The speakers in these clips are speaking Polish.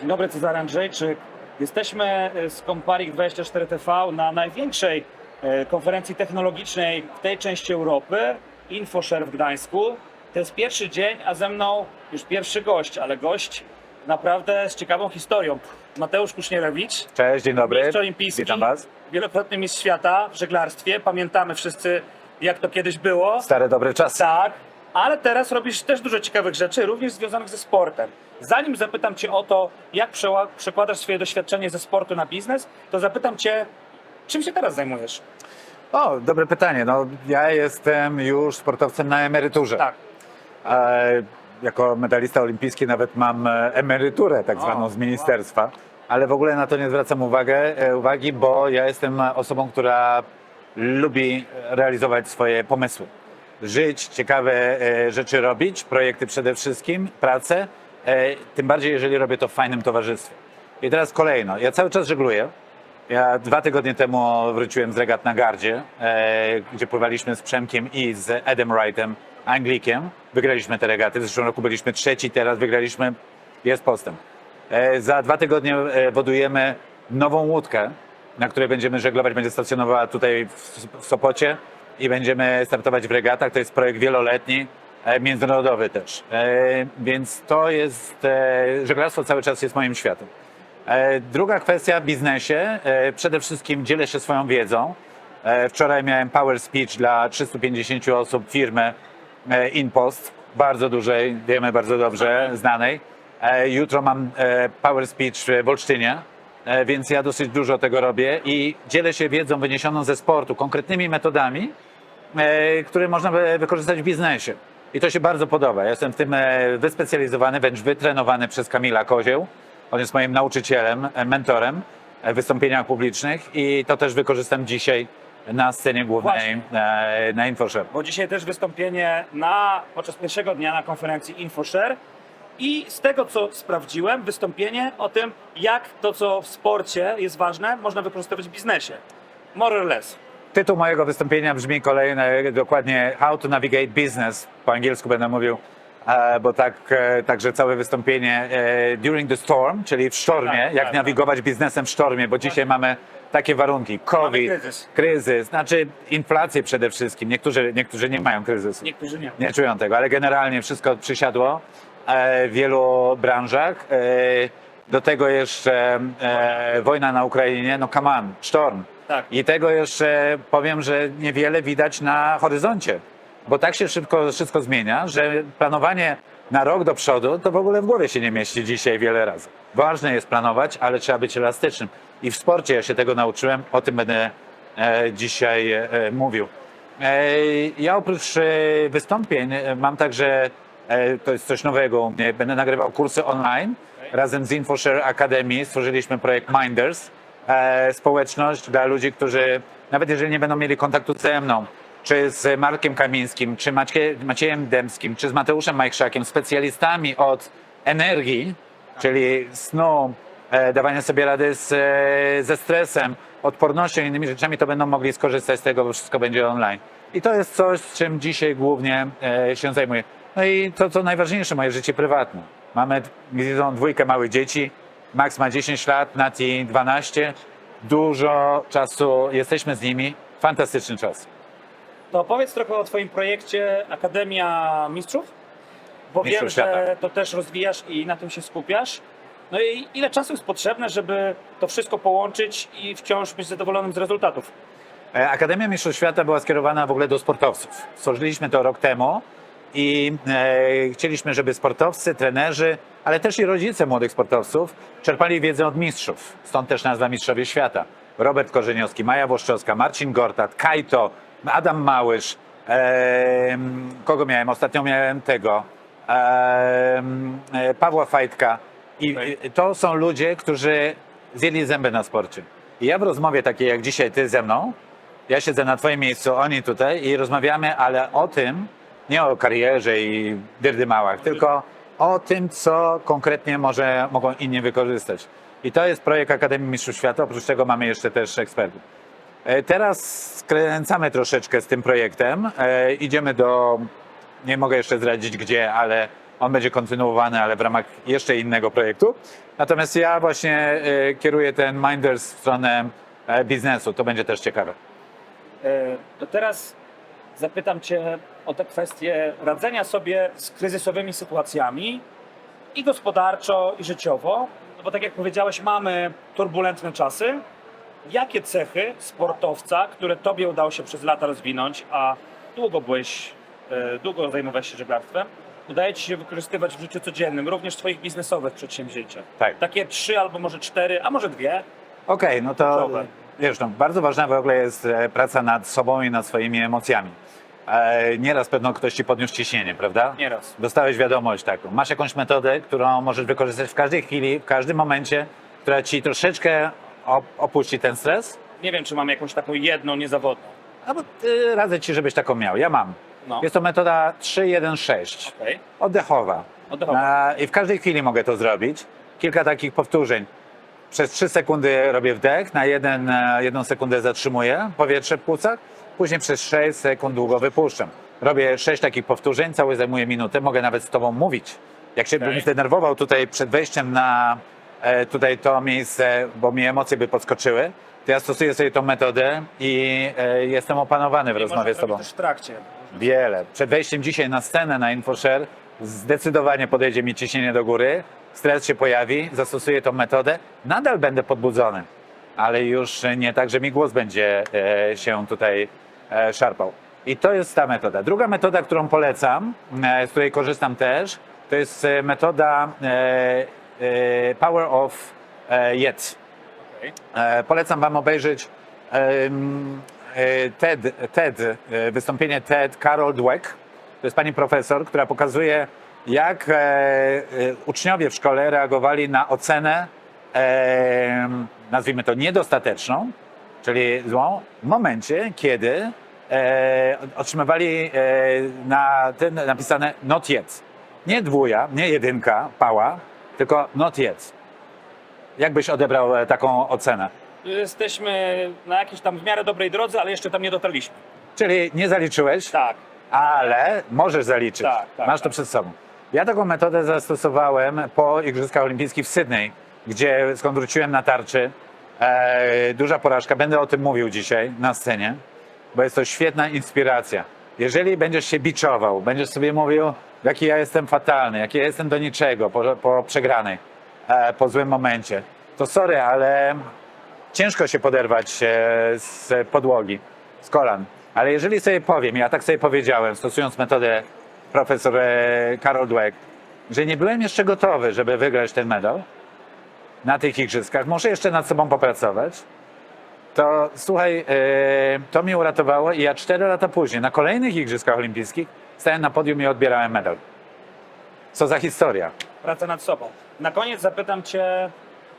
Dzień dobry, Cezary Andrzejczyk. Jesteśmy e, z Comparik 24TV na największej e, konferencji technologicznej w tej części Europy, InfoShare w Gdańsku. To jest pierwszy dzień, a ze mną już pierwszy gość, ale gość naprawdę z ciekawą historią. Mateusz Kusznierewicz, Cześć, dzień dobry. mistrz olimpijski, Witam Was. wielokrotny mistrz świata w żeglarstwie. Pamiętamy wszyscy, jak to kiedyś było. Stare dobre czasy. Tak, ale teraz robisz też dużo ciekawych rzeczy, również związanych ze sportem. Zanim zapytam Cię o to, jak przekładasz swoje doświadczenie ze sportu na biznes, to zapytam Cię, czym się teraz zajmujesz? O, dobre pytanie. No, ja jestem już sportowcem na emeryturze. Tak, E, jako medalista olimpijski nawet mam e, emeryturę tak O, zwaną z ministerstwa, ale w ogóle na to nie zwracam uwagę, e, uwagi, bo ja jestem osobą, która lubi realizować swoje pomysły. Żyć, ciekawe e, rzeczy robić, projekty przede wszystkim, pracę, tym bardziej jeżeli robię to w fajnym towarzystwie. I teraz kolejno, ja cały czas żegluję. Ja dwa tygodnie temu wróciłem z regat na Gardzie, e, gdzie pływaliśmy z Przemkiem i z Edem Wrightem, Anglikiem. Wygraliśmy te regaty. W zeszłym roku byliśmy trzeci, teraz wygraliśmy. Jest postęp. E, za dwa tygodnie e, wodujemy nową łódkę, na której będziemy żeglować. Będzie stacjonowała tutaj w, Sopocie i będziemy startować w regatach. To jest projekt wieloletni, e, międzynarodowy też. E, więc to jest, e, żeglarstwo cały czas jest moim światem. E, Druga kwestia w biznesie. E, Przede wszystkim dzielę się swoją wiedzą. E, Wczoraj miałem power speech dla 350 osób firmy e, InPost, bardzo dużej, wiemy bardzo dobrze, znanej. E, Jutro mam e, power speech w Olsztynie, e, więc ja dosyć dużo tego robię i dzielę się wiedzą wyniesioną ze sportu, konkretnymi metodami, e, które można wykorzystać w biznesie. I to się bardzo podoba. Ja jestem w tym e, wyspecjalizowany, wręcz wytrenowany przez Kamila Kozieł. On jest moim nauczycielem, e, mentorem e, w wystąpieniach publicznych i to też wykorzystam dzisiaj na scenie głównej e, na InfoShare. bo dzisiaj też wystąpienie na, podczas pierwszego dnia na konferencji InfoShare i z tego, co sprawdziłem, wystąpienie o tym, jak to, co w sporcie jest ważne, można wykorzystywać w biznesie. More or less. Tytuł mojego wystąpienia brzmi kolejne, dokładnie How to Navigate Business. Po angielsku będę mówił, e, bo tak, e, także całe wystąpienie e, During the Storm, czyli w sztormie, Tak, jak tak, nawigować biznesem w sztormie, bo dzisiaj mamy takie warunki. COVID, kryzys. kryzys, znaczy inflację przede wszystkim. Niektórzy, niektórzy nie mają kryzysu. Niektórzy nie. Nie czują tego, ale generalnie wszystko przysiadło w wielu branżach. Do tego jeszcze e, wojna na Ukrainie, no come on, sztorm. Tak. I tego jeszcze powiem, że niewiele widać na horyzoncie, bo tak się szybko wszystko zmienia, że planowanie na rok do przodu to w ogóle w głowie się nie mieści dzisiaj wiele razy. Ważne jest planować, ale trzeba być elastycznym. I w sporcie ja się tego nauczyłem, o tym będę e, dzisiaj e, mówił. E, Ja oprócz e, wystąpień e, mam także, e, to jest coś nowego u mnie, będę nagrywał kursy online. Razem z InfoShare Academy stworzyliśmy projekt Minders, e, społeczność dla ludzi, którzy nawet jeżeli nie będą mieli kontaktu ze mną, czy z Markiem Kamińskim, czy Macie, Maciejem Dębskim, czy z Mateuszem Majchrzakiem, specjalistami od energii, czyli snu, e, dawania sobie rady z, e, ze stresem, odpornością i innymi rzeczami, to będą mogli skorzystać z tego, bo wszystko będzie online. I to jest coś, z czym dzisiaj głównie e, się zajmuję. No i to, co najważniejsze, moje życie prywatne. Mamy widzą dwójkę małych dzieci, Max ma 10 lat, Nati 12. Dużo czasu jesteśmy z nimi. Fantastyczny czas. To powiedz trochę o Twoim projekcie Akademia Mistrzów, bo Mistrzów wiem, Świata. że to też rozwijasz i na tym się skupiasz. No i ile czasu jest potrzebne, żeby to wszystko połączyć i wciąż być zadowolonym z rezultatów? E, Akademia Mistrzostw Świata była skierowana w ogóle do sportowców. Stworzyliśmy to rok temu i e, chcieliśmy, żeby sportowcy, trenerzy, ale też i rodzice młodych sportowców czerpali wiedzę od mistrzów. Stąd też nazwa Mistrzowie Świata. Robert Korzeniowski, Maja Włoszczowska, Marcin Gortat, Kajto, Adam Małysz. E, kogo miałem? Ostatnio miałem tego. E, e, Pawła Fajtka. I i to są ludzie, którzy zjedli zęby na sporcie. I ja w rozmowie takiej jak dzisiaj ty ze mną, ja siedzę na twoim miejscu, oni tutaj i rozmawiamy, ale o tym, nie o karierze i dyrdymałach, tylko o tym, co konkretnie może, mogą inni wykorzystać. I to jest projekt Akademii Mistrzów Świata, oprócz tego mamy jeszcze też ekspertów. E, Teraz skręcamy troszeczkę z tym projektem. E, Idziemy do, nie mogę jeszcze zdradzić gdzie, ale On będzie kontynuowany, ale w ramach jeszcze innego projektu. Natomiast ja właśnie e, kieruję ten Minders w stronę biznesu. To będzie też ciekawe. To teraz zapytam Cię o te kwestie radzenia sobie z kryzysowymi sytuacjami i gospodarczo, i życiowo. No bo tak jak powiedziałeś, mamy turbulentne czasy. Jakie cechy sportowca, które Tobie udało się przez lata rozwinąć, a długo byłeś, e, długo zajmowałeś się żeglarstwem, udaje Ci się wykorzystywać w życiu codziennym, również w Twoich biznesowych przedsięwzięciach? Tak. Takie trzy albo może cztery, a może dwie? Okej, no to Kluczowe. wiesz, no, bardzo ważna w ogóle jest e, praca nad sobą i nad swoimi emocjami. E, nieraz pewno ktoś ci podniósł ciśnienie, prawda? Nieraz. Dostałeś wiadomość taką. Masz jakąś metodę, którą możesz wykorzystać w każdej chwili, w każdym momencie, która ci troszeczkę op- opuści ten stres? Nie wiem, czy mam jakąś taką jedną, niezawodną. Albo y, radzę ci, żebyś taką miał. Ja mam. No. Jest to metoda 3-1-6. Okej. Oddechowa. Oddechowa. Na, I w każdej chwili mogę to zrobić. Kilka takich powtórzeń. Przez 3 sekundy robię wdech, na jeden, e, jedną sekundę zatrzymuję powietrze w płucach, później przez 6 sekund długo wypuszczam. Robię 6 takich powtórzeń, cały zajmuje minutę, mogę nawet z tobą mówić. Jak się Okej. bym zdenerwował tutaj przed wejściem na e, tutaj to miejsce, bo mi emocje by podskoczyły, to ja stosuję sobie tą metodę i e, jestem opanowany w I rozmowie z tobą. też w trakcie. Wiele. Przed wejściem dzisiaj na scenę na InfoShare zdecydowanie podejdzie mi ciśnienie do góry, stres się pojawi, zastosuję tą metodę, nadal będę podbudzony, ale już nie tak, że mi głos będzie e, się tutaj szarpał. I to jest ta metoda. Druga metoda, którą polecam, e, z której korzystam też, to jest e, metoda e, e, Power of e, Yet. E, Polecam Wam obejrzeć e, TED, TED, e, wystąpienie TED Carol Dweck. To jest pani profesor, która pokazuje, jak e, e, uczniowie w szkole reagowali na ocenę, e, nazwijmy to niedostateczną, czyli złą, w momencie, kiedy e, otrzymywali e, na tym napisane not yet. Nie dwuja, nie jedynka, pała, tylko not yet. Jak byś odebrał e, taką ocenę? Jesteśmy na jakiejś tam w miarę dobrej drodze, ale jeszcze tam nie dotarliśmy. Czyli nie zaliczyłeś, Tak. ale możesz zaliczyć. Tak, tak, Masz to tak. przed sobą. Ja taką metodę zastosowałem po Igrzyskach Olimpijskich w Sydney, gdzie skąd wróciłem na tarczy. E, duża porażka, będę o tym mówił dzisiaj na scenie, bo jest to świetna inspiracja. Jeżeli będziesz się biczował, będziesz sobie mówił, jaki ja jestem fatalny, jaki ja jestem do niczego po, po przegranej, e, po złym momencie, to sorry, ale ciężko się poderwać e, z podłogi, z kolan. Ale jeżeli sobie powiem, ja tak sobie powiedziałem, stosując metodę profesor e, Karol Dweck, że nie byłem jeszcze gotowy, żeby wygrać ten medal na tych igrzyskach, muszę jeszcze nad sobą popracować, to słuchaj, e, to mnie uratowało i ja cztery lata później, na kolejnych igrzyskach olimpijskich, stałem na podium i odbierałem medal. Co za historia. Praca nad sobą. Na koniec zapytam Cię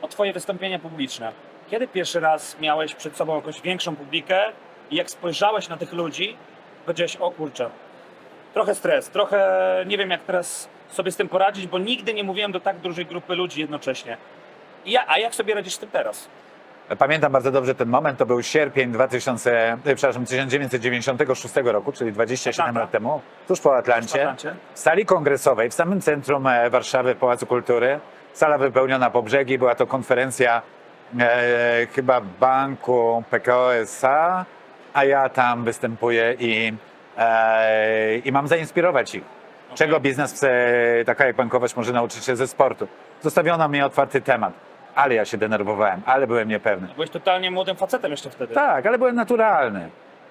o Twoje wystąpienia publiczne. Kiedy pierwszy raz miałeś przed sobą jakąś większą publikę i jak spojrzałeś na tych ludzi, powiedziałeś, o kurczę, trochę stres, trochę nie wiem jak teraz sobie z tym poradzić, bo nigdy nie mówiłem do tak dużej grupy ludzi jednocześnie. Ja, a jak sobie radzisz z tym teraz? Pamiętam bardzo dobrze ten moment, to był sierpień 2000, e, przepraszam, 1996 roku, czyli 27 Atlanta. lat temu, tuż po Atlancie, Atlancie. w sali kongresowej, w samym centrum e, Warszawy, w Pałacu Kultury. Sala wypełniona po brzegi, była to konferencja e, chyba banku PKO SA, a ja tam występuję i, e, i mam zainspirować ich. Czego biznes, e, taka jak bankowość, może nauczyć się ze sportu. Zostawiono mi otwarty temat, ale ja się denerwowałem, ale byłem niepewny. Byłeś totalnie młodym facetem jeszcze wtedy. Tak, ale byłem naturalny.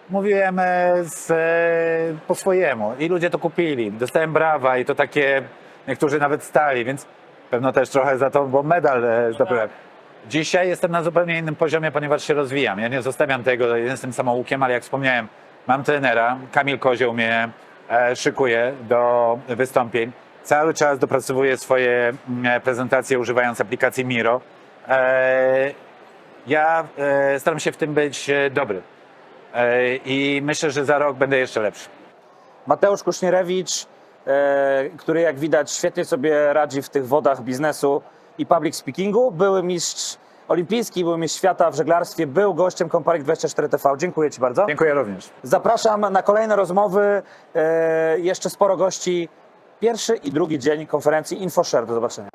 Mówiłem e, z, e, po swojemu i ludzie to kupili. Dostałem brawa i to takie, niektórzy nawet stali, więc pewno też trochę za to, bo medal e, zdobyłem. Dzisiaj jestem na zupełnie innym poziomie, ponieważ się rozwijam. Ja nie zostawiam tego, jestem samoukiem, ale jak wspomniałem, mam trenera, Kamil Kozioł mnie e, szykuje do wystąpień. Cały czas dopracowuję swoje mm, prezentacje używając aplikacji Miro. E, ja e, staram się w tym być e, dobry. E, I myślę, że za rok będę jeszcze lepszy. Mateusz Kusznierewicz, e, który jak widać świetnie sobie radzi w tych wodach biznesu i public speakingu. Były mistrz olimpijski, był mistrz świata w żeglarstwie, był gościem Comparik 24 TV. Dziękuję Ci bardzo. Dziękuję również. Zapraszam na kolejne rozmowy. E, jeszcze sporo gości Pierwszy i drugi dzień konferencji InfoShare. Do zobaczenia.